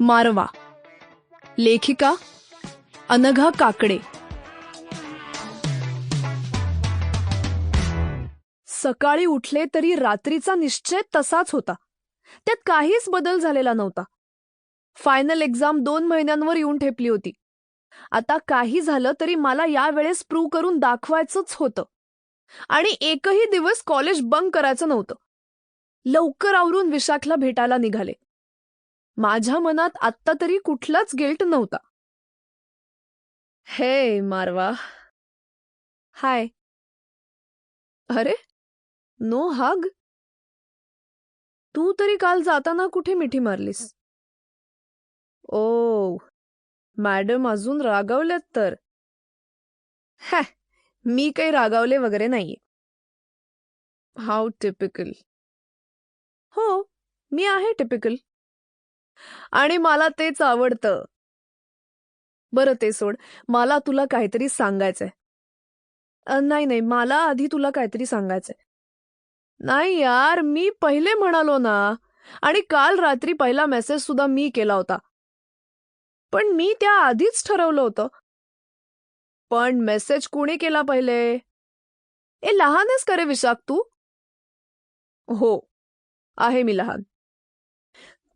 मारवा. लेखिका अनघा काकडे. सकाळी उठले तरी रात्रीचा निश्चय तसाच होता. त्यात काहीच बदल झालेला नव्हता. फायनल एक्झाम दोन महिन्यांवर येऊन ठेपली होती. आता काही झालं तरी मला यावेळेस प्रूव्ह करून दाखवायचंच होतं. आणि एकही दिवस कॉलेज बंक करायचं नव्हतं. लवकर आवरून विशाखला भेटायला निघाले. माझ्या मनात आत्ता तरी कुठलाच गिल्ट नव्हता. हे मारवा. हाय. अरे नो हग तू तरी काल जाताना कुठे मिठी मारलीस? ओ मॅडम अजून रागावल्यात तर. हॅ मी काही रागावले वगैरे नाहीये. हाऊ टिपिकल हो मी आहे टिपिकल आणि मला तेच आवडतं. बरं ते सोड. मला तुला काहीतरी सांगायचंय. नाही नाही. मला आधी तुला काहीतरी सांगायचंय. नाही यार मी पहिले म्हणालो ना. आणि काल रात्री पहिला मेसेज सुद्धा मी केला होता. पण मी त्या आधीच ठरवलं होतं. पण मेसेज कुणी केला पहिले? ए लहानच करे विशाख तू. हो आहे मी लहान.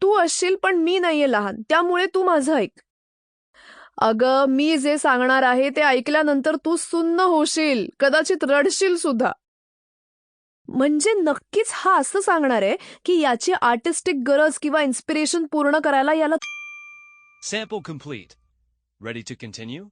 तू असशील पण मी नाहीये लहान त्यामुळे तू माझं ऐक अगं मी जे सांगणार आहे ते ऐकल्यानंतर तू सुन्न होशील कदाचित रडशील सुद्धा म्हणजे नक्कीच हा असं सांगणार आहे की याची आर्टिस्टिक गरज किंवा इन्स्पिरेशन पूर्ण करायला याला Sample complete. Ready to continue?